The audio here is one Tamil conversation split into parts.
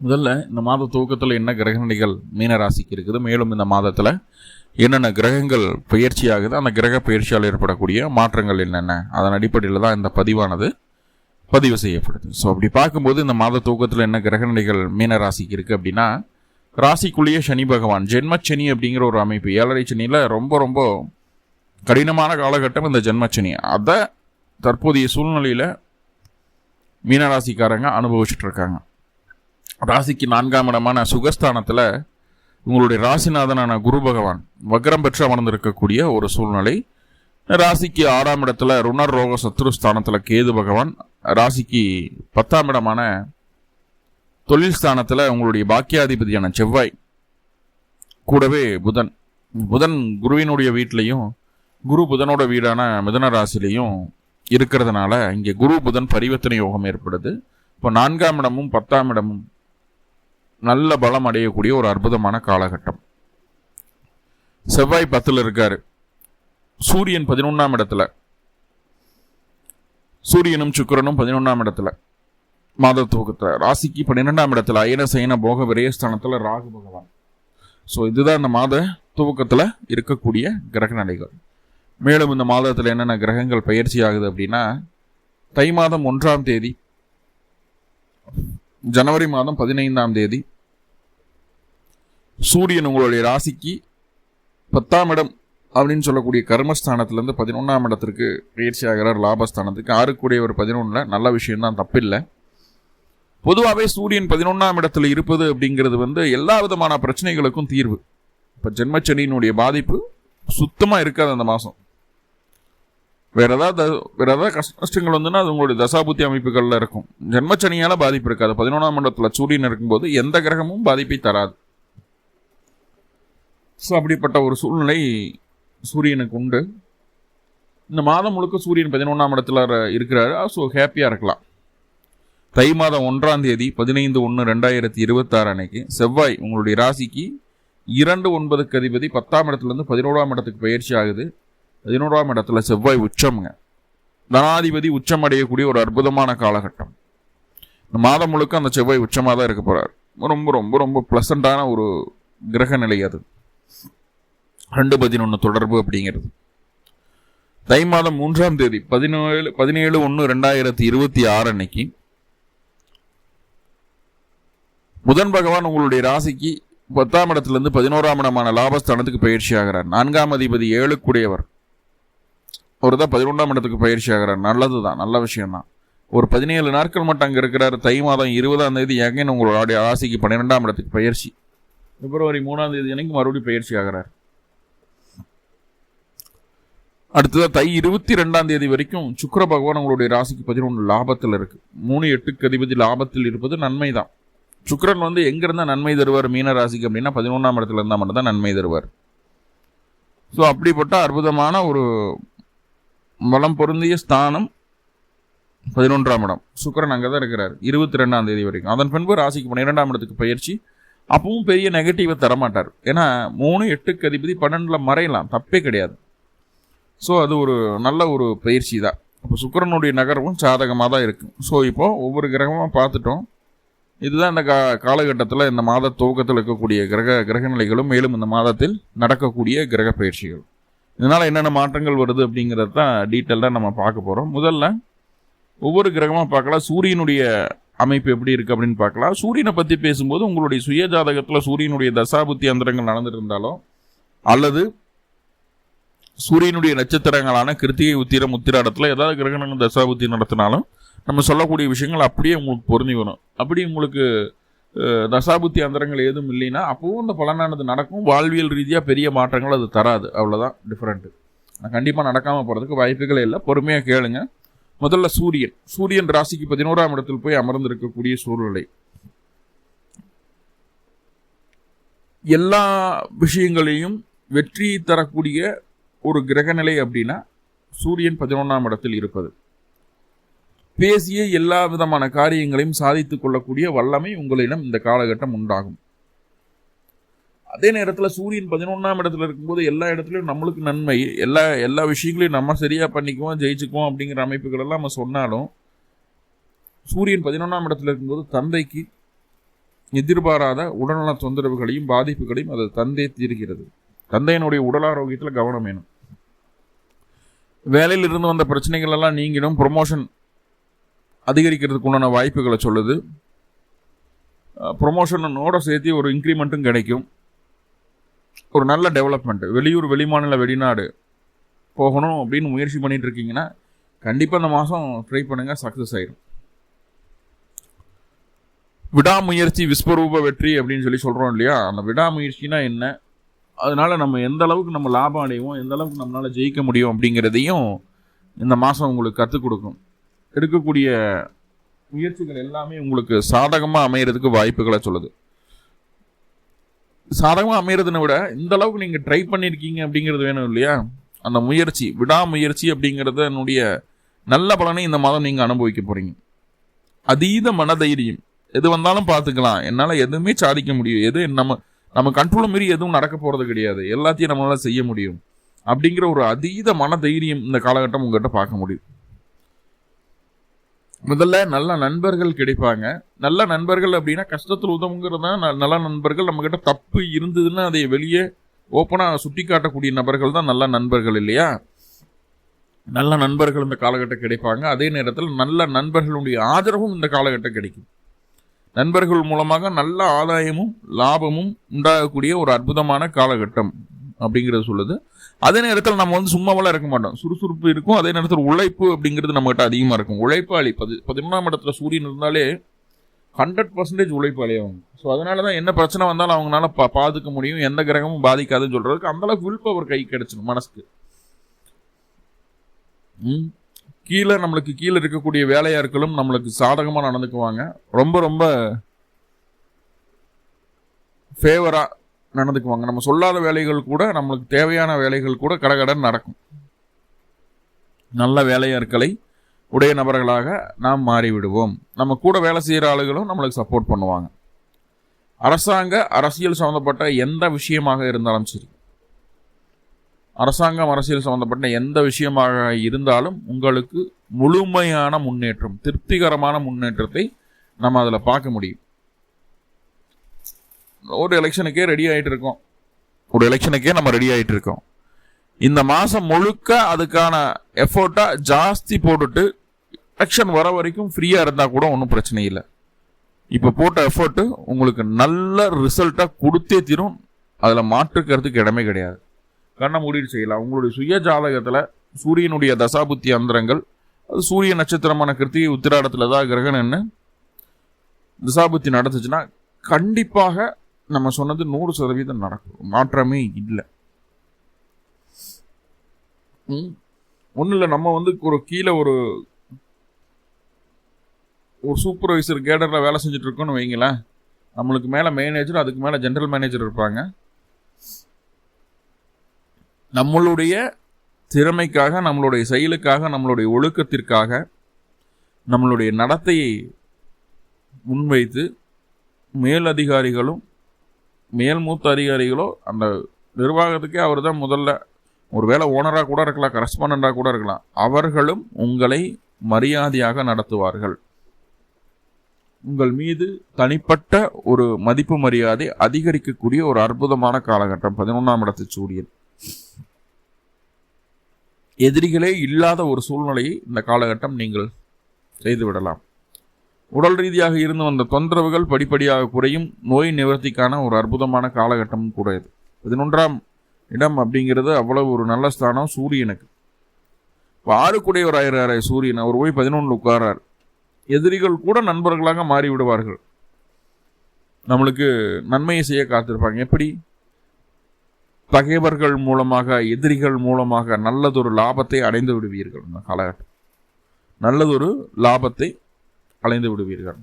முதல்ல இந்த மாத துவக்கத்தில் என்ன கிரகணிகள் மீனராசிக்கு இருக்குது மேலும் இந்த மாதத்தில் என்னென்ன கிரகங்கள் பயிற்சி ஆகுது அந்த கிரக பயிற்சியால் ஏற்படக்கூடிய மாற்றங்கள் என்னென்ன? அதன் அடிப்படையில் தான் இந்த பதிவானது பதிவு செய்யப்படுது. ஸோ அப்படி பார்க்கும்போது இந்த மாத தூக்கத்தில் என்ன கிரகநிலைகள் மீனராசிக்கு இருக்குது அப்படின்னா ராசிக்குள்ளேயே சனி பகவான் ஜென்மச்சனி அப்படிங்கிற ஒரு அமைப்பு ஏழரை சனியில் ரொம்ப ரொம்ப கடினமான காலகட்டம் இந்த ஜென்மச்சனி. அதை தற்போதைய சூழ்நிலையில் மீனராசிக்காரங்க அனுபவிச்சுட்டு இருக்காங்க. ராசிக்கு நான்காம் இடமான சுகஸ்தானத்தில் உங்களுடைய ராசிநாதனான குரு பகவான் வக்ரம் பெற்று அமர்ந்திருக்கக்கூடிய ஒரு சூழ்நிலை. ராசிக்கு ஆறாம் இடத்துல ருணர் ரோக சத்ரு ஸ்தானத்தில் கேது பகவான் ராசிக்கு பத்தாம் இடமான தொழில் ஸ்தானத்தில் உங்களுடைய பாக்கியாதிபதியான செவ்வாய் கூடவே புதன். புதன் குருவினுடைய வீட்லேயும் குரு புதனோட வீடான மிதன ராசிலையும் இருக்கிறதுனால இங்கே குரு புதன் பரிவர்த்தனை யோகம் ஏற்படுது. இப்போ நான்காம் இடமும் பத்தாம் இடமும் நல்ல பலம் அடையக்கூடிய ஒரு அற்புதமான காலகட்டம். செவ்வாய் பத்தில் இருக்கார். சூரியன் பதினொன்றாம் இடத்துல. சூரியனும் சுக்கிரனும் பதினொன்றாம் இடத்துல. மாத துவக்கத்தில். ராசிக்கு பன்னிரெண்டாம் இடத்துல. அயன சயன போக விரயஸ்தானத்தில் ராகு பகவான். ஸோ இதுதான் இந்த மாத துவக்கத்தில் இருக்கக்கூடிய கிரக நிலைகள். மேலும் இந்த மாதத்தில் என்னென்ன கிரகங்கள் பயிற்சி ஆகுது அப்படின்னா தை மாதம் ஒன்றாம் தேதி ஜனவரி மாதம் பதினைந்தாம் தேதி சூரியன் உங்களுடைய ராசிக்கு பத்தாம் இடம் அப்படின்னு சொல்லக்கூடிய கர்மஸ்தானத்துலேருந்து பதினொன்றாம் இடத்திற்கு பயிற்சி ஆகிறார் லாபஸ்தானத்துக்கு. ஆறுக்குடைய ஒரு பதினொன்றில் நல்ல விஷயம்தான் தப்பில்லை. பொதுவாகவே சூரியன் பதினொன்றாம் இடத்துல இருப்பது அப்படிங்கிறது வந்து எல்லா விதமான பிரச்சனைகளுக்கும் தீர்வு. இப்போ ஜென்மச்சனியினுடைய பாதிப்பு சுத்தமாக இருக்காது அந்த மாதம் வேற ஏதாவது வேற ஏதாவது கஷ்ட கஷ்டங்கள் வந்துன்னா அது உங்களுடைய தசாபுத்தி அமைப்புகளில் இருக்கும். ஜென்மச்சனியால் பாதிப்பு இருக்காது. பதினொன்றாம் இடத்துல சூரியன் இருக்கும்போது எந்த கிரகமும் பாதிப்பை தராது. ஸோ அப்படிப்பட்ட ஒரு சூழ்நிலை சூரியனுக்கு உண்டு. இந்த மாதம் முழுக்க சூரியன் பதினொன்றாம் இடத்துல இருக்கிறாரு. ஸோ ஹாப்பியாக இருக்கலாம். தை மாதம் ஒன்றாம் தேதி பதினைந்து ஒன்று ரெண்டாயிரத்தி இருபத்தாறு அன்னைக்கு செவ்வாய் உங்களுடைய ராசிக்கு இரண்டு ஒன்பதுக்கு அதிபதி பத்தாம் இடத்துலேருந்து பதினோராம் இடத்துக்கு பயிற்சி ஆகுது. பதினோராம் இடத்துல செவ்வாய் உச்சம்ங்க. தனாதிபதி உச்சம் அடையக்கூடிய ஒரு அற்புதமான காலகட்டம். இந்த மாதம் முழுக்க அந்த செவ்வாய் உச்சமாக தான் இருக்க போகிறார் ரொம்ப ரொம்ப ரொம்ப ப்ளசண்ட்டான ஒரு கிரக நிலை அது. ரெண்டு பதினொன்று தொடர்பு அப்படிங்கிறது. தை மாதம் மூன்றாம் தேதி பதினேழு பதினேழு ஒன்று ரெண்டாயிரத்தி இருபத்தி ஆறு அன்னைக்கு புதன் பகவான் உங்களுடைய ராசிக்கு பத்தாம் இடத்திலிருந்து பதினோராம் இடமான லாபஸ்தானத்துக்கு பயிற்சி ஆகிறார் நான்காம் அதிபதி ஏழுக்குடையவர். அவர் தான் பதினொன்றாம் இடத்துக்கு பயிற்சி ஆகிறார் நல்லது தான் நல்ல விஷயம்தான். ஒரு பதினேழு நாட்கள் மட்டும் அங்கே இருக்கிறார். தை மாதம் இருபதாம் தேதி எங்கன்னு உங்களுடைய ராசிக்கு பன்னிரெண்டாம் இடத்துக்கு பயிற்சி. பிப்ரவரி மூணாம் தேதி அன்னைக்கு மறுபடியும் பயிற்சி ஆகிறார் அடுத்ததாக தை இருபத்தி ரெண்டாம் தேதி வரைக்கும் சுக்கர பகவான் உங்களுடைய ராசிக்கு பதினொன்று லாபத்தில் இருக்குது மூணு எட்டுக்கு அதிபதி லாபத்தில் இருப்பது நன்மை தான் சுக்கரன் வந்து எங்கேருந்தால் நன்மை தருவார்? மீன ராசிக்கு அப்படின்னா பதினொன்றாம் இடத்துல இருந்தால் மட்டும்தான் நன்மை தருவார். ஸோ அப்படிப்பட்ட அற்புதமான ஒரு வளம் பொருந்திய ஸ்தானம் பதினொன்றாம் இடம். சுக்கரன் அங்கே தான் இருக்கிறார். இருபத்தி ரெண்டாம் தேதி வரைக்கும். அதன் பின்பு ராசிக்கு பன்னிரெண்டாம் இடத்துக்கு பயிற்சி. அப்பவும் பெரிய நெகட்டிவை தரமாட்டார். ஏன்னா மூணு எட்டுக்கு அதிபதி பன்னெண்டில் மறையலாம். தப்பே கிடையாது. ஸோ அது ஒரு நல்ல ஒரு பயிற்சி தான். இப்போ சுக்கரனுடைய நகரமும் சாதகமாக தான் இருக்கும் ஸோ இப்போது ஒவ்வொரு கிரகமாக பார்த்துட்டோம். இதுதான் இந்த கா காலகட்டத்தில் இந்த மாத துவக்கத்தில் இருக்கக்கூடிய கிரக கிரகநிலைகளும் மேலும் இந்த மாதத்தில் நடக்கக்கூடிய கிரக பயிற்சிகள். இதனால் என்னென்ன மாற்றங்கள் வருது அப்படிங்கிறது தான் டீட்டெயிலாக நம்ம பார்க்க போகிறோம் முதல்ல ஒவ்வொரு கிரகமாக பார்க்கலாம். சூரியனுடைய அமைப்பு எப்படி இருக்குது அப்படின்னு பார்க்கலாம். சூரியனை பற்றி பேசும்போது உங்களுடைய சுய ஜாதகத்தில் சூரியனுடைய தசாபுத்தி அந்தரங்கள் நடந்துட்டு இருந்தாலும் அல்லது சூரியனுடைய நட்சத்திரங்களான கிருத்திகை உத்திரம் உத்திராடத்தில் ஏதாவது கிரகணங்கள் தசாபுத்தி நடத்தினாலும் நம்ம சொல்லக்கூடிய விஷயங்கள் அப்படியே உங்களுக்கு பொருந்தி வரும். அப்படி உங்களுக்கு தசாபுத்தி அந்தரங்கள் எதுவும் இல்லைன்னா அப்பவும் இந்த பலனானது நடக்கும். வாழ்வியல் ரீதியாக பெரிய மாற்றங்கள் அது தராது. அவ்வளோதான் டிஃப்ரெண்ட்டு கண்டிப்பாக நடக்காமல் போகிறதுக்கு வாய்ப்புகளே இல்லை. பொறுமையாக கேளுங்க. முதல்ல சூரியன். சூரியன் ராசிக்கு பதினோராம் இடத்தில் போய் அமர்ந்திருக்கக்கூடிய சூழ்நிலை. எல்லா விஷயங்களையும் வெற்றி தரக்கூடிய ஒரு கிரகநிலை அப்படின்னா சூரியன் பதினொன்றாம் இடத்தில் இருப்பது. பேசிய எல்லா விதமான காரியங்களையும் சாதித்து கொள்ளக்கூடிய வல்லமை உங்களிடம் இந்த காலகட்டம் உண்டாகும். அதே நேரத்தில் சூரியன் பதினொன்றாம் இடத்துல இருக்கும்போது எல்லா இடத்துலையும் நம்மளுக்கு நன்மை. எல்லா எல்லா விஷயங்களையும் நம்ம சரியாக பண்ணிக்குவோம் ஜெயிச்சுக்குவோம் அப்படிங்கிற அமைப்புகள் எல்லாம் நம்ம சொன்னாலும் சூரியன் பதினொன்றாம் இடத்துல இருக்கும்போது தந்தைக்கு எதிர்பாராத உடல்நல தொந்தரவுகளையும் பாதிப்புகளையும் அது தந்தை தீர்கிறது. தந்தையினுடைய உடல் ஆரோக்கியத்தில் கவனம் வேணும். வேலையில் இருந்து வந்த பிரச்சனைகள் எல்லாம் நீங்கிடும். ப்ரொமோஷன் அதிகரிக்கிறதுக்கு உண்டான வாய்ப்புகளை சொல்லுது. ப்ரொமோஷனோட சேர்த்து ஒரு இன்க்ரிமெண்ட்டும் கிடைக்கும். ஒரு நல்ல டெவலப்மெண்ட் வெளியூர் வெளிமாநில வெளிநாடு போகணும் அப்படின்னு முயற்சி பண்ணிகிட்டு இருக்கீங்கன்னா கண்டிப்பாக இந்த மாதம் ட்ரை பண்ணுங்கள் சக்ஸஸ் ஆயிடும் விடாமுயற்சி விஸ்வரூப வெற்றி அப்படின்னு சொல்லி சொல்கிறோம் இல்லையா? அந்த விடாமுயற்சினா என்ன? அதனால் நம்ம எந்த அளவுக்கு நம்ம லாபம் அடைவோம் எந்த அளவுக்கு நம்மளால் ஜெயிக்க முடியும் அப்படிங்கிறதையும் இந்த மாதம் உங்களுக்கு கற்றுக் கொடுக்கும். எடுக்கக்கூடிய முயற்சிகள் எல்லாமே உங்களுக்கு சாதகமாக அமையிறதுக்கு வாய்ப்புகளை சொல்லுது. சாதகமாக அமையிறதுனை விட இந்த அளவுக்கு நீங்கள் ட்ரை பண்ணியிருக்கீங்க அப்படிங்கிறது வேணும் இல்லையா? அந்த முயற்சி விடாமுயற்சி அப்படிங்கிறத என்னுடைய நல்ல பலனை இந்த மாதம் நீங்கள் அனுபவிக்க போகிறீங்க அதீத மனதைரியம். எது வந்தாலும் பார்த்துக்கலாம். என்னால் எதுவுமே சாதிக்க முடியும். எது நம்ம நம்ம கண்ட்ரோல் மீறி எதுவும் நடக்க போகிறது கிடையாது. எல்லாத்தையும் நம்மளால் செய்ய முடியும். அப்படிங்கிற ஒரு அதீத மன தைரியம் இந்த காலகட்டம் உங்கள்கிட்ட பார்க்க முடியும். முதல்ல நல்ல நண்பர்கள் கிடைப்பாங்க. நல்ல நண்பர்கள் அப்படின்னா கஷ்டத்தில் உதவுங்கிறது தான் நல்ல நண்பர்கள் நம்மக்கிட்ட தப்பு இருந்ததுன்னா அதை வெளியே ஓப்பனாக சுட்டி காட்டக்கூடிய நபர்கள் தான் நல்ல நண்பர்கள் இல்லையா? நல்ல நண்பர்கள் இந்த காலகட்டம் கிடைப்பாங்க. அதே நேரத்தில் நல்ல நண்பர்களுடைய ஆதரவும் இந்த காலகட்டம் கிடைக்கும். நண்பர்கள் மூலமாக நல்ல ஆதாயமும் லாபமும் உண்டாகக்கூடிய ஒரு அற்புதமான காலகட்டம் அப்படிங்கிறது சொல்லுது. அதே நேரத்தில் நம்ம வந்து சும்மாவெல்லாம் இருக்க மாட்டோம். சுறுசுறுப்பு இருக்கும். அதே நேரத்தில் உழைப்பு அப்படிங்கிறது நம்மகிட்ட அதிகமாக இருக்கும். உழைப்பாளி பதி பதினொன்றாம் இடத்துல சூரியன் இருந்தாலே ஹண்ட்ரட் பர்சன்டேஜ் உழைப்பாளி அவங்க. ஸோ அதனால தான் என்ன பிரச்சனை வந்தாலும் அவங்களால பா பாதுக்க முடியும். எந்த கிரகமும் பாதிக்காதுன்னு சொல்கிறதுக்கு அந்தளவுக்கு வில் பவர் கை கிடச்சிடும் மனசுக்கு. கீழே நம்மளுக்கு கீழே இருக்கக்கூடிய வேலையாட்களும் நம்மளுக்கு சாதகமாக நடந்துக்குவாங்க. ரொம்ப ரொம்ப ஃபேவராக நடந்துக்குவாங்க. நம்ம சொல்லாத வேலைகள் கூட நம்மளுக்கு தேவையான வேலைகள் கூட கடகடன் நடக்கும். நல்ல வேலையாட்களை உடைய நபர்களாக நாம் மாறிவிடுவோம். நம்ம கூட வேலை செய்கிற ஆளுகளும் நம்மளுக்கு சப்போர்ட் பண்ணுவாங்க. அரசாங்க அரசியல் சம்மந்தப்பட்ட எந்த விஷயமாக இருந்தாலும் சரி அரசாங்கம் அரசியல் சம்மந்தப்பட்ட எந்த விஷயமாக இருந்தாலும் உங்களுக்கு முழுமையான முன்னேற்றம் திருப்திகரமான முன்னேற்றத்தை நம்ம அதில் பார்க்க முடியும். ஒரு எலெக்ஷனுக்கே ரெடி ஆகிட்டு இருக்கோம். ஒரு எலெக்ஷனுக்கே நம்ம ரெடி ஆகிட்டு இருக்கோம். இந்த மாதம் முழுக்க அதுக்கான எஃபோர்ட்டாக ஜாஸ்தி போட்டுட்டு எலெக்ஷன் வர வரைக்கும் ஃப்ரீயாக இருந்தால் கூட ஒன்றும் பிரச்சனை இல்லை. இப்போ போட்ட எஃபர்ட்டு உங்களுக்கு நல்ல ரிசல்ட்டாக கொடுத்தே தீரும். அதில் மாற்றுக்கிறதுக்கு இடமே கிடையாது. கண்ணை மூடிட்டு செய்யலாம். உங்களுடைய சுய ஜாதகத்தில் சூரியனுடைய தசாபுத்தி அந்தரங்கள் அது சூரிய நட்சத்திரமான கிருத்திகை உத்திராடத்தில் தான் கிரகணம்னு தசாபுத்தி நடந்துச்சுன்னா கண்டிப்பாக நம்ம சொன்னது நூறு சதவீதம் நடக்கும். மாற்றமே இல்லை. ஒன்றும் இல்லை நம்ம வந்து ஒரு கீழே ஒரு ஒரு சூப்பர்வைசர் கேடரில் வேலை செஞ்சுட்டு இருக்கோன்னு வைங்களேன். நம்மளுக்கு மேலே மேனேஜர் அதுக்கு மேலே ஜென்ரல் மேனேஜர் இருப்பாங்க. நம்மளுடைய திறமைக்காக நம்மளுடைய செயலுக்காக நம்மளுடைய ஒழுக்கத்திற்காக நம்மளுடைய நடத்தையை முன்வைத்து மேல் அதிகாரிகளும் மேல் மூத்த அதிகாரிகளோ அந்த நிர்வாகத்துக்கே அவர் தான் முதல்ல ஒரு வேளை ஓனராக கூட இருக்கலாம் கரஸ்பாண்டாக கூட இருக்கலாம். அவர்களும் உங்களை மரியாதையாக நடத்துவார்கள். உங்கள் மீது தனிப்பட்ட ஒரு மதிப்பு மரியாதை அதிகரிக்கக்கூடிய ஒரு அற்புதமான காலகட்டம். பதினொன்றாம் இடத்து சூரியன். எதிரிகளே இல்லாத ஒரு சூழ்நிலையை இந்த காலகட்டம் நீங்கள் செய்துவிடலாம். உடல் ரீதியாக இருந்து வந்த தொந்தரவுகள் படிப்படியாக குறையும். நோய் நிவர்த்திக்கான ஒரு அற்புதமான காலகட்டம் கூட இது. பதினொன்றாம் இடம் அப்படிங்கிறது அவ்வளவு ஒரு நல்ல ஸ்தானம் சூரியனுக்கு. ஆறுக்குடையவர் ஆயிராரு சூரியன். அவர் போய் பதினொன்று உட்காரார். எதிரிகள் கூட நண்பர்களாக மாறிவிடுவார்கள். நம்மளுக்கு நன்மையை செய்ய காத்திருப்பாங்க. எப்படி? பகைவர்கள் மூலமாக எதிரிகள் மூலமாக நல்லதொரு லாபத்தை அடைந்து விடுவீர்கள் இந்த காலகட்டம். நல்லதொரு லாபத்தை அடைந்து விடுவீர்கள்.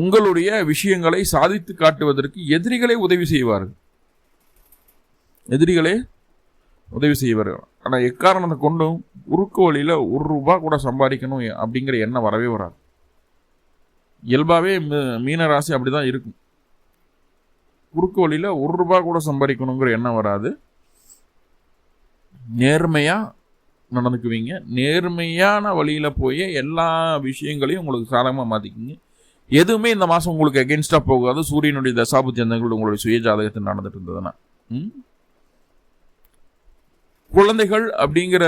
உங்களுடைய விஷயங்களை சாதித்து காட்டுவதற்கு எதிரிகளே உதவி செய்வார்கள். எதிரிகளே உதவி செய்வார்கள். ஆனால் எக்காரணத்தை கொண்டும் உருக்கு வழியில் ஒரு ரூபா கூட சம்பாதிக்கணும் அப்படிங்கிற எண்ணம் வரவே வராது. இயல்பாகவே மீனராசி அப்படி தான் இருக்கும். குறுக்கு வழியில் ஒரு ரூபா கூட சம்பாதிக்கணுங்கிற எண்ணம் வராது. நேர்மையாக நடந்துக்குவீங்க. நேர்மையான வழியில் போய் எல்லா விஷயங்களையும் உங்களுக்கு சாதகமாக மாற்றிக்கிங்க எதுவுமே இந்த மாதம் உங்களுக்கு எகென்ஸ்டாக போகாது. சூரியனுடைய தசாபு அந்தங்கள் உங்களுடைய சுய ஜாதகத்தில் நடந்துட்டு இருந்ததுன்னா. குழந்தைகள் அப்படிங்கிற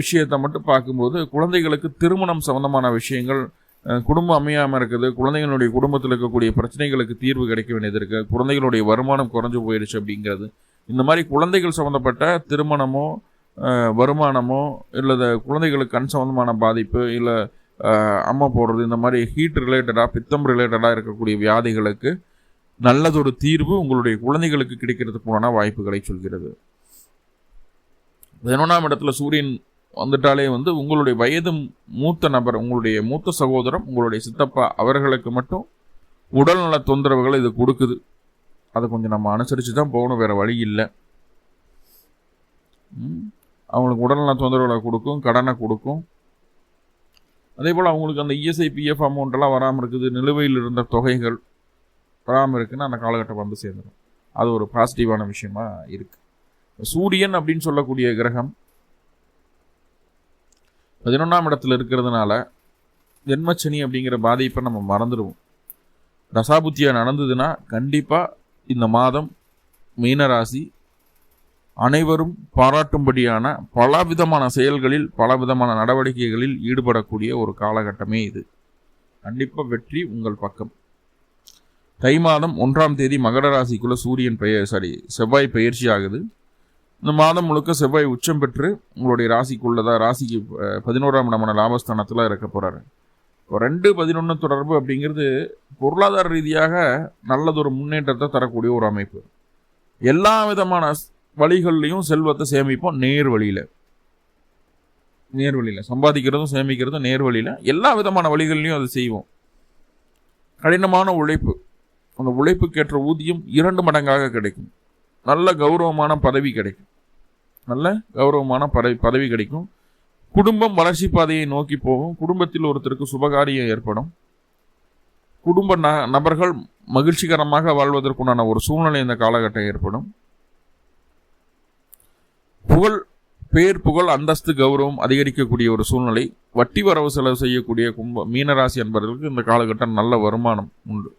விஷயத்தை மட்டும் பார்க்கும்போது குழந்தைகளுக்கு திருமணம் சம்பந்தமான விஷயங்கள் குடும்பம் அமையாமல் இருக்குது. குழந்தைகளுடைய குடும்பத்தில் இருக்கக்கூடிய பிரச்சனைகளுக்கு தீர்வு கிடைக்க வேண்டியது இருக்குது குழந்தைகளுடைய வருமானம் குறைஞ்சு போயிடுச்சு அப்படிங்கிறது. இந்த மாதிரி குழந்தைகள் சம்மந்தப்பட்ட திருமணமோ வருமானமோ இல்லை குழந்தைகளுக்கு கண் சம்மந்தமான பாதிப்பு இல்லை அம்மா போடுறது இந்த மாதிரி ஹீட் ரிலேட்டடாக பித்தம் ரிலேட்டடாக இருக்கக்கூடிய வியாதிகளுக்கு நல்லதொரு தீர்வு உங்களுடைய குழந்தைகளுக்கு கிடைக்கிறதுக்குமான வாய்ப்புகளை சொல்கிறது. பதினொன்றாம் இடத்துல சூரியன் வந்துட்டாலே வந்து உங்களுடைய வயது மூத்த நபர் உங்களுடைய மூத்த சகோதரம் உங்களுடைய சித்தப்பா அவர்களுக்கு மட்டும் உடல்நல தொந்தரவுகளை இது கொடுக்குது. அதை கொஞ்சம் நம்ம அனுசரித்து தான் போகணும் வேறு வழி இல்லை. அவங்களுக்கு உடல்நல தொந்தரவுகளை கொடுக்கும் கடனை கொடுக்கும். அதே போல் அவங்களுக்கு அந்த இஎஸ்ஐ பிஎஃப் அமௌண்ட்டெல்லாம் வராமல் இருக்குது. நிலுவையில் இருந்த தொகைகள் வராமல் இருக்குன்னு அந்த காலகட்டம் வந்து சேர்ந்துடும் அது ஒரு பாசிட்டிவான விஷயமா இருக்குது சூரியன் அப்படின்னு சொல்லக்கூடிய கிரகம் பதினொன்றாம் இடத்துல இருக்கிறதுனால ஜென்மச்சனி அப்படிங்கிற பாதிப்பை நம்ம மறந்துடுவோம். தசாபுத்தியாக நடந்ததுன்னா கண்டிப்பாக இந்த மாதம் மீனராசி அனைவரும் பாராட்டும்படியான பல விதமான செயல்களில் பல விதமான நடவடிக்கைகளில் ஈடுபடக்கூடிய ஒரு காலகட்டமே இது. கண்டிப்பாக வெற்றி உங்கள் பக்கம். தை மாதம் ஒன்றாம் தேதி மகர ராசிக்குள்ளே சூரியன் பெயர் சாரி செவ்வாய் பயிற்சி ஆகுது. இந்த மாதம் முழுக்க செவ்வாய் உச்சம் பெற்று உங்களுடைய ராசிக்குள்ளதா ராசிக்கு பதினோராம் இடமான லாபஸ்தானத்தில் இருக்க போகிறாரு ரெண்டு பதினொன்று தொடர்பு அப்படிங்கிறது பொருளாதார ரீதியாக நல்லதொரு முன்னேற்றத்தை தரக்கூடிய ஒரு அமைப்பு. எல்லா விதமான வழிகள்லையும் செல்வத்தை சேமிப்போம் நேர் வழியில் நேர் வழியில் சம்பாதிக்கிறதும் சேமிக்கிறதும் நேர் வழியில் எல்லா விதமான வழிகள்லையும் அதை செய்வோம். கடினமான உழைப்பு. அந்த உழைப்புக்கேற்ற ஊதியம் இரண்டு மடங்காக கிடைக்கும். நல்ல கௌரவமான பதவி கிடைக்கும். நல்ல கௌரவமான பதவி பதவி கிடைக்கும். குடும்பம் வளர்ச்சி பாதையை நோக்கி போகும். குடும்பத்தில் ஒருத்தருக்கு சுபகாரியம் ஏற்படும். குடும்ப ந நபர்கள் மகிழ்ச்சிகரமாக வாழ்வதற்குண்டான ஒரு சூழ்நிலை இந்த காலகட்டம் ஏற்படும். புகழ் பேர் புகழ் அந்தஸ்து கௌரவம் அதிகரிக்கக்கூடிய ஒரு சூழ்நிலை. வட்டி வரவு செலவு செய்யக்கூடிய கும்ப மீனராசி என்பவர்களுக்கு இந்த காலகட்டம் நல்ல வருமானம் உண்டு.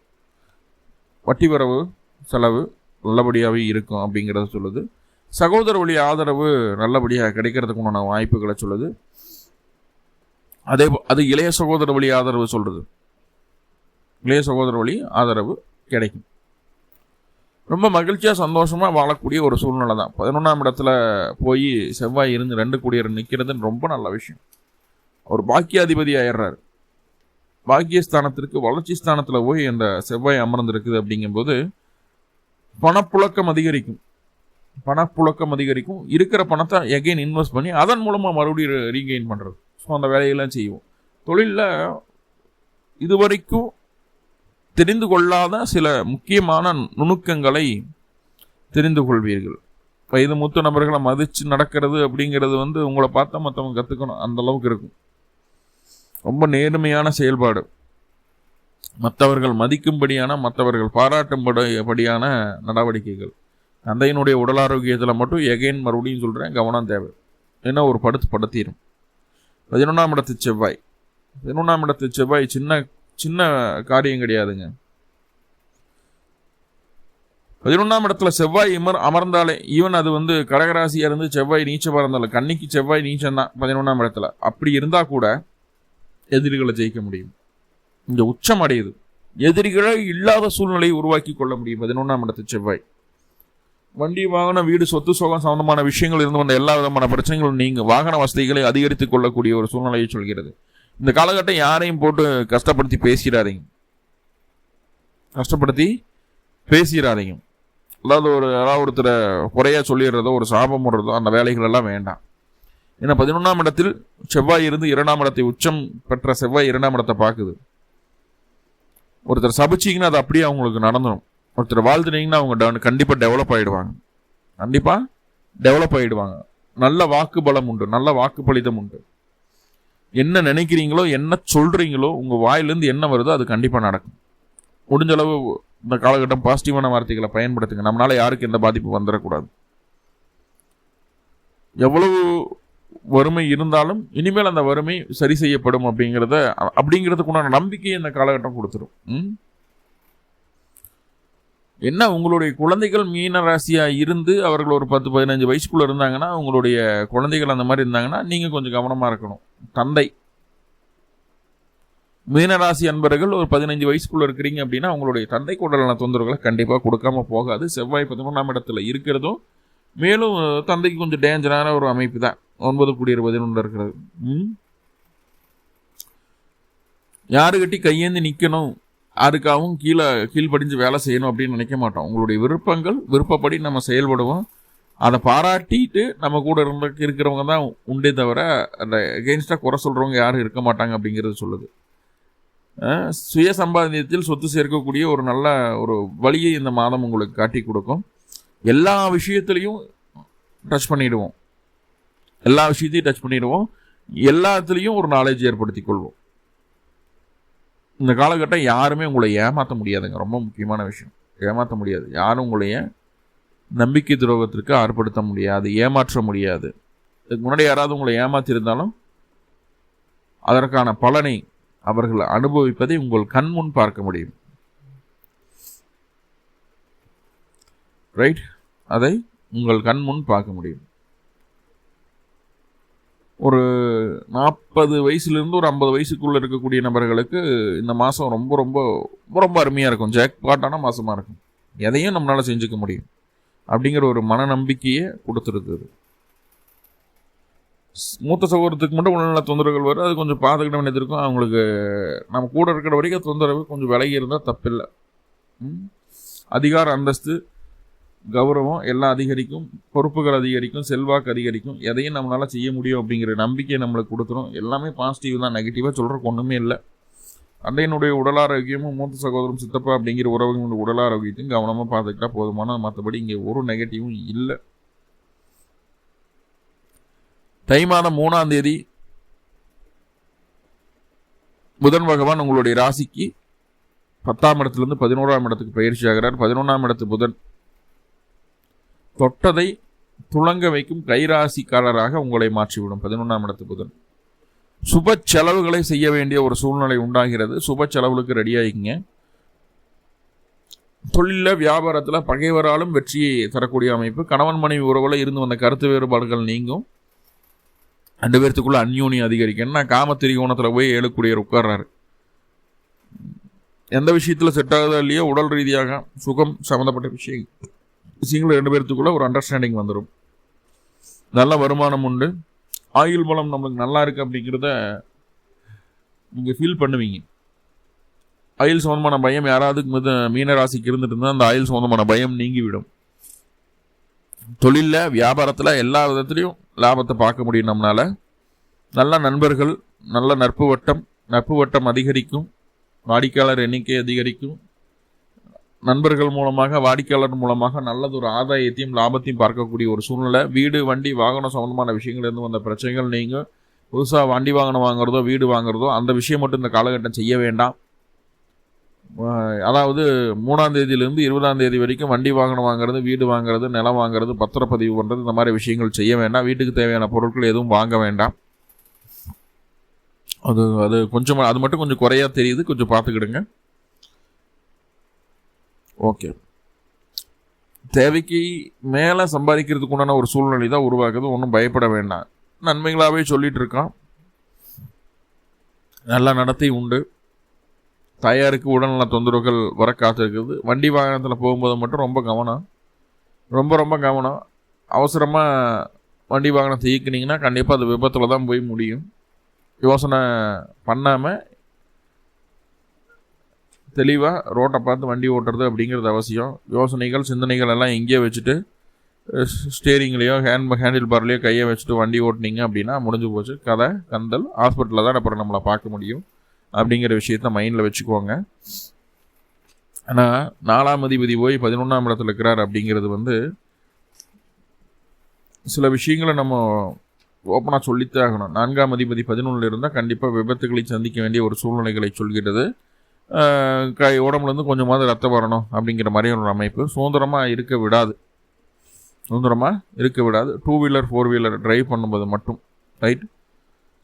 வட்டி வரவு செலவு நல்லபடியாகவே இருக்கும் அப்படிங்கிறத சொல்லுது. சகோதர வழி ஆதரவு நல்லபடியாக கிடைக்கிறதுக்கு உண்டான வாய்ப்புகளை சொல்லுது. அதே அது இளைய சகோதர வழி ஆதரவு சொல்கிறது இளைய சகோதர வழி ஆதரவு கிடைக்கும். ரொம்ப மகிழ்ச்சியாக சந்தோஷமாக வாழக்கூடிய ஒரு சூழ்நிலை தான். பதினொன்றாம் இடத்துல போய் செவ்வாய் இருந்து ரெண்டு கூடியர் நிற்கிறதுன்னு ரொம்ப நல்ல விஷயம். அவர் பாக்கியாதிபதி ஆயிடுறாரு. பாக்கியஸ்தானத்திற்கு வளர்ச்சி ஸ்தானத்தில் போய் அந்த செவ்வாய் அமர்ந்திருக்குது அப்படிங்கும்போது பணப்புழக்கம் அதிகரிக்கும். பணப்புழக்கம் அதிகரிக்கும். இருக்கிற பணத்தை எகெயின் இன்வெஸ்ட் பண்ணி அதன் மூலமாக மறுபடியும் ரீகெயின் பண்ணுறது ஸோ அந்த வேலையெல்லாம் செய்வோம். தொழிலில் இதுவரைக்கும் தெரிந்து கொள்ளாத சில முக்கியமான நுணுக்கங்களை தெரிந்து கொள்வீர்கள். வயது மூத்த நபர்களை மதித்து நடக்கிறது அப்படிங்கிறது வந்து உங்களை பார்த்தா மற்றவங்க கற்றுக்கணும் அந்த அளவுக்கு இருக்கும். ரொம்ப நேர்மையான செயல்பாடு. மற்றவர்கள் மதிக்கும்படியான மற்றவர்கள் பாராட்டும்படியான நடவடிக்கைகள். தந்தையினுடைய உடல் ஆரோக்கியத்தில் மட்டும் எகைன் மறுபடியும் சொல்கிறேன் கவனம் தேவை. ஏன்னா ஒரு படுத்து படுத்திடும் பதினொன்றாம் இடத்து செவ்வாய். பதினொன்றாம் இடத்து செவ்வாய் சின்ன சின்ன காரியம் கிடையாதுங்க. பதினொன்றாம் இடத்துல செவ்வாய் இமர் அமர்ந்தாலே ஈவன் அது வந்து கடகராசியாக இருந்து செவ்வாய் நீச்சமாக இருந்தாலும் கன்னிக்கு செவ்வாய் நீச்சம் தான் பதினொன்றாம் இடத்துல. அப்படி இருந்தால் கூட எதிரிகளை ஜெயிக்க முடியும். இங்கே உச்சம் அடையுது. எதிரிகளே இல்லாத சூழ்நிலையை உருவாக்கி கொள்ள முடியும் பதினொன்றாம் இடத்து செவ்வாய். வண்டி வாகனம் வீடு சொத்து சோகம் சம்பந்தமான விஷயங்கள் இருந்து வந்த எல்லா விதமான பிரச்சனைகளும் நீங்கள் வாகன வசதிகளை அதிகரித்துக் கொள்ளக்கூடிய ஒரு சூழ்நிலையை சொல்கிறது. இந்த காலகட்டம் யாரையும் போட்டு கஷ்டப்படுத்தி பேசிடாதீங்க. கஷ்டப்படுத்தி பேசிடாதீங்க. அதாவது ஒரு யாராவது ஒருத்தரை குறையாக சொல்லிடுறதோ ஒரு சாபம் விடுறதோ அந்த வேலைகள் எல்லாம் வேண்டாம். ஏன்னா பதினொன்றாம் இடத்தில் செவ்வாய் இருந்து இரண்டாம் இடத்தை உச்சம் பெற்ற செவ்வாய் இரண்டாம் இடத்தை பார்க்குது. ஒருத்தர் சபிச்சிங்கன்னா அது அப்படியே அவங்களுக்கு நடந்துடும் ஒருத்தர் வாழ்த்துனீங்கன்னா அவங்க கண்டிப்பாக டெவலப் ஆகிடுவாங்க கண்டிப்பாக டெவலப் ஆகிடுவாங்க நல்ல வாக்கு பலம் உண்டு. நல்ல வாக்கு பலிதம் உண்டு. என்ன நினைக்கிறீங்களோ என்ன சொல்கிறீங்களோ உங்கள் வாயிலேருந்து என்ன வருதோ அது கண்டிப்பாக நடக்கும். முடிஞ்சளவு இந்த காலகட்டம் பாசிட்டிவான வார்த்தைகளை பயன்படுத்துங்க. நம்மளால் யாருக்கு எந்த பாதிப்பு வந்துடக்கூடாது. எவ்வளவு வறுமை இருந்தாலும் இனிமேல் அந்த வறுமை சரி செய்யப்படும் அப்படிங்கிறத அப்படிங்கிறதுக்குண்டான நம்பிக்கையை இந்த காலகட்டம் கொடுத்துரும். ம்? என்ன உங்களுடைய குழந்தைகள் மீன ராசியாக இருந்து அவர்கள் ஒரு பத்து பதினஞ்சு வயசுக்குள்ளே இருந்தாங்கன்னா உங்களுடைய குழந்தைகள் அந்த மாதிரி இருந்தாங்கன்னா நீங்கள் கொஞ்சம் கவனமாக இருக்கணும். தந்தை. மீனராசி அன்பர்கள் ஒரு பதினஞ்சு வயசுக்குள்ளே இருக்கிறீங்க அப்படின்னா உங்களுடைய தந்தை உடலான தொந்தரவுகளை கண்டிப்பாக கொடுக்காம போகாது. செவ்வாய் பதினொன்றாம் இடத்துல இருக்கிறதும் மேலும் தந்தைக்கு கொஞ்சம் டேஞ்சரான ஒரு அமைப்பு தான். ஒன்பது கூடிய பதினொன்று இருக்கிறது. ம்? யாருக்கிட்டி கையேந்து நிற்கணும் யாருக்காகவும் கீழே கீழ்ப்படிஞ்சு வேலை செய்யணும் அப்படின்னு நினைக்க மாட்டோம். உங்களுடைய விருப்பங்கள் விருப்பப்படி நம்ம செயல்படுவோம். அதை பாராட்டிட்டு நம்ம கூட இருந்த இருக்கிறவங்க தான் உண்டே தவிர அந்த எகெயின்ஸ்டாக குறை சொல்கிறவங்க யாரும் இருக்க மாட்டாங்க அப்படிங்கிறது சொல்லுது. சுய சம்பாதியத்தில் சொத்து சேர்க்கக்கூடிய ஒரு நல்ல ஒரு வழியை இந்த மாதம் உங்களுக்கு காட்டி கொடுக்கும். எல்லா விஷயத்துலையும் டச் பண்ணிடுவோம். எல்லா விஷயத்தையும் டச் பண்ணிடுவோம். எல்லாத்துலேயும் ஒரு நாலேஜ் ஏற்படுத்தி கொள்வோம். இந்த காலகட்டம் யாருமே உங்களை ஏமாற்ற முடியாதுங்க. ரொம்ப முக்கியமான விஷயம். ஏமாற்ற முடியாது. யாரும் உங்களைய நம்பிக்கை துரோகத்திற்கு ஆர்ப்படுத்த முடியாது ஏமாற்ற முடியாது. இதுக்கு முன்னாடி யாராவது உங்களை ஏமாற்றியிருந்தாலும் அதற்கான பலனை அவர்கள் அனுபவிப்பதை உங்கள் கண் முன் பார்க்க முடியும். ரைட் அதை உங்கள் கண் முன் பார்க்க முடியும். ஒரு நாற்பது வயசுலேருந்து ஒரு ஐம்பது வயசுக்குள்ளே இருக்கக்கூடிய நபர்களுக்கு இந்த மாதம் ரொம்ப ரொம்ப ரொம்ப ரொம்ப அருமையாக இருக்கும். ஜாக் பாட்டான மாதமாக இருக்கும். எதையும் நம்மளால் செஞ்சுக்க முடியும். அப்படிங்கிற ஒரு மனநம்பிக்கையை கொடுத்துருக்குது. மூத்த சகோதரத்துக்கு மட்டும் உடல்நல தொந்தரவுகள் வரும். அது கொஞ்சம் பார்த்துக்கிட வேண்டியது இருக்கும் அவங்களுக்கு நம்ம கூட இருக்கிற வரைக்கும் தொந்தரவு கொஞ்சம் விலகி இருந்தால் தப்பில்லை. அதிகார அந்தஸ்து கௌரவம் எல்லாம் அதிகரிக்கும் பொறுப்புகள் அதிகரிக்கும் செல்வாக்கு அதிகரிக்கும். எதையும் நம்மளால் செய்ய முடியும் அப்படிங்கிற நம்பிக்கையை நம்மளுக்கு கொடுத்துரும். எல்லாமே பாசிட்டிவ் தான் நெகட்டிவாக சொல்கிறக்கு ஒன்றுமே இல்லை. அண்டையினுடைய உடல் ஆரோக்கியமும் மூத்த சகோதரம் சித்தப்பா அப்படிங்கிற உறவுகளுடைய உடல் ஆரோக்கியத்தையும் கவனமாக பார்த்துக்கிட்டா போதுமான மற்றபடி இங்கே ஒரு நெகட்டிவும் இல்லை. தை மாதம் மூணாம் தேதி புதன் பகவான் உங்களுடைய ராசிக்கு பத்தாம் இடத்துலேருந்து பதினோராம் இடத்துக்கு பயிற்சி ஆகிறார். பதினொன்றாம் இடத்து புதன். தொட்டதை துளங்க வைக்கும் கைராசிக்காரராக உங்களை மாற்றிவிடும். பதினொன்றாம் இடத்து புதன். சுப செலவுகளை செய்ய வேண்டிய ஒரு சூழ்நிலை உண்டாகிறது. சுப செலவுகளுக்கு ரெடியாகிங்க தொழிலில் வியாபாரத்தில் பகைவராலும் வெற்றியை தரக்கூடிய அமைப்பு. கணவன் மனைவி உறவில் இருந்து வந்த கருத்து வேறுபாடுகள் நீங்கும். ரெண்டு பேர்த்துக்குள்ளே அந்யோன்யம் அதிகரிக்கணும்னா என்ன காம திரிகோணத்தில் போய் ஏழுக்குடியர் உட்கார்றாரு. எந்த விஷயத்தில் செட் ஆகுதோ இல்லையோ உடல் ரீதியாக சுகம் சம்மந்தப்பட்ட விஷயம் விஷயங்கள் ரெண்டு பேர்த்துக்குள்ளே ஒரு அண்டர்ஸ்டாண்டிங் வந்துடும் நல்ல வருமானம் உண்டு. ஆயுள் பலம் நம்மளுக்கு நல்லா இருக்குது அப்படிங்கிறத நீங்கள் ஃபீல் பண்ணுவீங்க. ஆயுள் சம்மந்தமான பயம் யாராவது மித மீன ராசிக்கு இருந்துட்டு இருந்தால் அந்த ஆயுள் சம்மந்தமான பயம் நீங்கிவிடும். தொழிலில் வியாபாரத்தில் எல்லா விதத்துலையும் லாபத்தை பார்க்க முடியும் நம்மளால். நல்ல நண்பர்கள் நல்ல நட்பு வட்டம் நட்பு வட்டம் அதிகரிக்கும். வாடிக்கையாளர் எண்ணிக்கை அதிகரிக்கும். நண்பர்கள் மூலமாக வாடிக்கையாளர் மூலமாக நல்லது ஒரு ஆதாயத்தையும் லாபத்தையும் பார்க்கக்கூடிய ஒரு சூழ்நிலை. வீடு வண்டி வாகனம் சம்மந்தமான விஷயங்கள்லேருந்து வந்த பிரச்சனைகள் நீங்கள் புதுசாக வண்டி வாகனம் வாங்குறதோ வீடு வாங்குறதோ அந்த விஷயம் மட்டும் இந்த காலகட்டம் செய்ய வேண்டாம். அதாவது மூணாம் தேதியிலேருந்து இருபதாம் தேதி வரைக்கும் வண்டி வாகனம் வாங்குறது வீடு வாங்குறது நிலம் வாங்குறது பத்திரப்பதிவு பண்ணுறது இந்த மாதிரி விஷயங்கள் செய்ய வேண்டாம். வீட்டுக்கு தேவையான பொருட்கள் எதுவும் வாங்க வேண்டாம். அது அது கொஞ்சம் அது மட்டும் கொஞ்சம் குறையாக தெரியுது. கொஞ்சம் பார்த்துக்கிடுங்க. ஓகே. தேவைக்கு மேலே சம்பாதிக்கிறதுக்கு உண்டான ஒரு சூழ்நிலை தான் உருவாக்குது ஒன்றும் பயப்பட வேண்டாம். நன்மைகளாகவே சொல்லிகிட்டு இருக்கான். நல்ல நடத்தை உண்டு. தாயாருக்கு உடல்நல தொந்தரவுகள் வர காத்திருக்குது வண்டி வாகனத்தில் போகும்போது மட்டும் ரொம்ப கவனம். ரொம்ப ரொம்ப கவனம். அவசரமாக வண்டி வாகனத்தை இயக்குனீங்கன்னா கண்டிப்பாக அது விபத்தில் தான் போய் முடியும். யோசனை பண்ணாமல் தெளிவாக ரோட்டை பார்த்து வண்டி ஓட்டுறது அப்படிங்கிறது அவசியம். யோசனைகள் சிந்தனைகள் எல்லாம் எங்கேயோ வச்சுட்டு ஸ்டேரிங்லேயோ ஹேண்ட் ஹேண்டில் பார்லேயோ கையை வச்சுட்டு வண்டி ஓட்டுனீங்க அப்படின்னா முடிஞ்சு போச்சு. கதை கந்தல் ஹாஸ்பிட்டலில் தான் அப்புறம் நம்மளை பார்க்க முடியும் அப்படிங்கிற விஷயத்த மைண்டில் வச்சுக்கோங்க. ஆனால் நாலாம் அதிபதி போய் பதினொன்றாம் இடத்துல இருக்கிறார் அப்படிங்கிறது வந்து சில விஷயங்களை நம்ம ஓப்பனாக சொல்லித்தான் ஆகணும். நான்காம் அதிபதி பதினொன்றில் இருந்தால் கண்டிப்பாக விபத்துகளை சந்திக்க வேண்டிய ஒரு சூழ்நிலைகளை சொல்கிறது. கை உடம்புலேருந்து கொஞ்சமாவது ரத்தம் வரணும் அப்படிங்கிற மாதிரி ஒரு அமைப்பு. சுதந்திரமாக இருக்க விடாது. சுதந்திரமாக இருக்க விடாது. Two wheeler four wheeler drive பண்ணும்போது மட்டும். ரைட்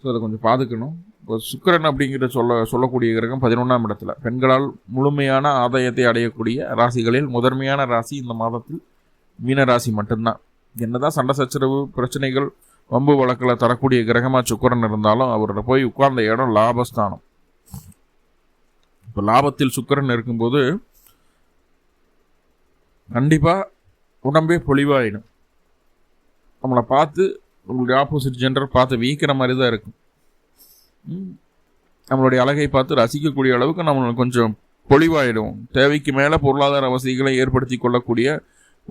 ஸோ அதை கொஞ்சம் பாதுக்கணும். இப்போ சுக்கிரன் அப்படிங்கிற சொல்ல சொல்லக்கூடிய கிரகம் பதினொன்றாம் இடத்துல. பெண்களால் முழுமையான ஆதாயத்தை அடையக்கூடிய ராசிகளில் முதன்மையான ராசி இந்த மாதத்தில் மீன ராசி மட்டும்தான். என்னதான் சண்டை சச்சரவு பிரச்சனைகள் வம்பு வழக்கில் தரக்கூடிய கிரகமாக சுக்கரன் இருந்தாலும் அவரோட போய் உட்கார்ந்த இடம் லாபஸ்தானம். இப்போ லாபத்தில் சுக்கரன் இருக்கும்போது கண்டிப்பாக உடம்பே பொலிவாயிடும். நம்மளை பார்த்து உங்களுடைய ஆப்போசிட் ஜெண்டர் பார்த்து வீக்கிற மாதிரி தான் இருக்கும் நம்மளுடைய அழகை பார்த்து ரசிக்கக்கூடிய அளவுக்கு நம்மளை கொஞ்சம் பொலிவாயிடும். தேவைக்கு மேலே பொருளாதார வசதிகளை ஏற்படுத்தி கொள்ளக்கூடிய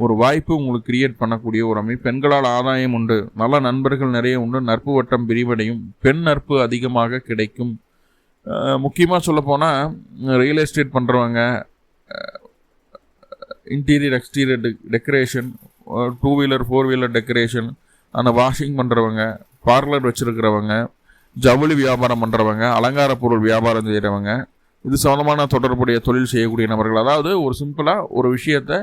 ஒரு வாய்ப்பு உங்களுக்கு கிரியேட் பண்ணக்கூடிய ஒரு அமைப்பு. பெண்களால் ஆதாயம் உண்டு. நல்ல நண்பர்கள் நிறைய உண்டு. நட்பு வட்டம் விரிவடையும் பெண் நட்பு அதிகமாக கிடைக்கும். முக்கியமாக சொல்லப்போனால் ரியல் எஸ்டேட் பண்ணுறவங்க interior exterior decoration two wheeler four wheeler decoration அந்த வாஷிங் பண்ணுறவங்க பார்லர் வச்சுருக்கிறவங்க ஜவுளி வியாபாரம் பண்ணுறவங்க அலங்கார பொருள் வியாபாரம் செய்கிறவங்க இது சம்மந்தமான தொடர்புடைய தொழில் செய்யக்கூடிய நபர்கள். அதாவது ஒரு சிம்பிளாக ஒரு விஷயத்தை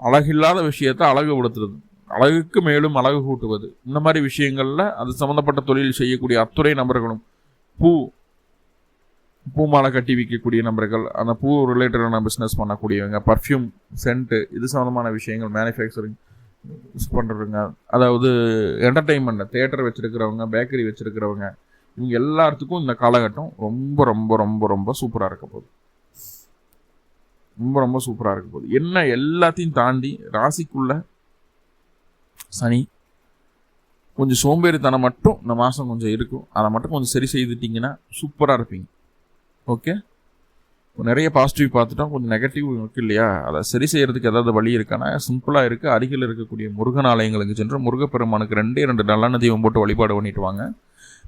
அழகில்லாத விஷயத்தை அழகுபடுத்துறது. அழகுக்கு மேலும் அழகு கூட்டுவது. இந்த மாதிரி விஷயங்களில் அது சம்மந்தப்பட்ட தொழில் செய்யக்கூடிய அத்துறை நபர்களும் பூ பூ மாலை கட்டி விற்கக்கூடிய நபர்கள் அந்த பூ ரிலேட்டடான பிஸ்னஸ் பண்ணக்கூடியவங்க பர்ஃப்யூம் சென்ட்டு இது சம்மந்தமான விஷயங்கள் மேனுஃபேக்சரிங் பண்ணுறவங்க அதாவது என்டர்டெயின்மெண்ட் தேட்டர் வச்சுருக்கிறவங்க பேக்கரி வச்சுருக்கிறவங்க இவங்க எல்லாத்துக்கும் இந்த காலகட்டம் ரொம்ப ரொம்ப ரொம்ப ரொம்ப சூப்பராக இருக்க போகுது. ரொம்ப ரொம்ப சூப்பராக இருக்க போகுது. என்ன எல்லாத்தையும் தாண்டி ராசிக்குள்ள சனி கொஞ்சம் சோம்பேறித்தனம் மட்டும் இந்த மாதம் கொஞ்சம் இருக்கும். அதை மட்டும் கொஞ்சம் சரி செய்துட்டிங்கன்னா சூப்பராக இருப்பீங்க. ஓகே நிறைய பாசிட்டிவ் பார்த்துட்டோம். கொஞ்சம் நெகட்டிவ் இருக்கு இல்லையா? அதை சரி செய்யறதுக்கு ஏதாவது வழி இருக்கானா சிம்பிளாக இருக்குது அருகில் இருக்கக்கூடிய முருகன் ஆலயங்களுக்கு சென்று முருகப்பெருமானுக்கு ரெண்டே ரெண்டு நல்லெண்ணெய் தீபம் போட்டு வழிபாடு பண்ணிட்டு வாங்க.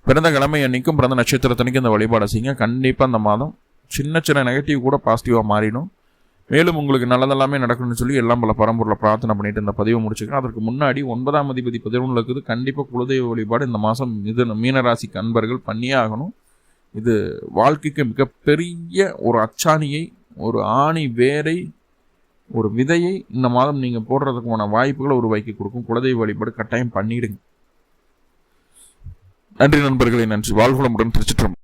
பிறந்த கிழமை அன்னைக்கும் பிறந்த நட்சத்திரத்தனைக்கும் இந்த வழிபாடை செய்யுங்க. கண்டிப்பாக அந்த மாதம் சின்ன சின்ன நெகட்டிவ் கூட பாசிட்டிவாக மாறிடும். மேலும் உங்களுக்கு நல்லதெல்லாமே நடக்கணும்னு சொல்லி எல்லாம் பல பரம்பூரில் பிரார்த்தனை பண்ணிட்டு இந்த பதிவை முடிச்சுக்கிறேன். அதற்கு முன்னாடி ஒன்பதாம் அதிபதி பதினொன்றில் இருக்குது கண்டிப்பாக குலதெய்வ வழிபாடு இந்த மாதம் இது மீனராசிக்கு அன்பர்கள் பண்ணியே ஆகணும். இது வாழ்க்கைக்கு மிகப்பெரிய ஒரு அச்சாணியை ஒரு ஆணி வேரை ஒரு விதையை இந்த மாதம் நீங்கள் போடுறதுக்கான வாய்ப்புகளை உருவாக்கி கொடுக்கும். குலதெய்வ வழிபாடு கட்டாயம் பண்ணிடுங்க. நன்றி நண்பர்களே நன்றி. வாழ்வுளமுடன் திருச்சிட்டம்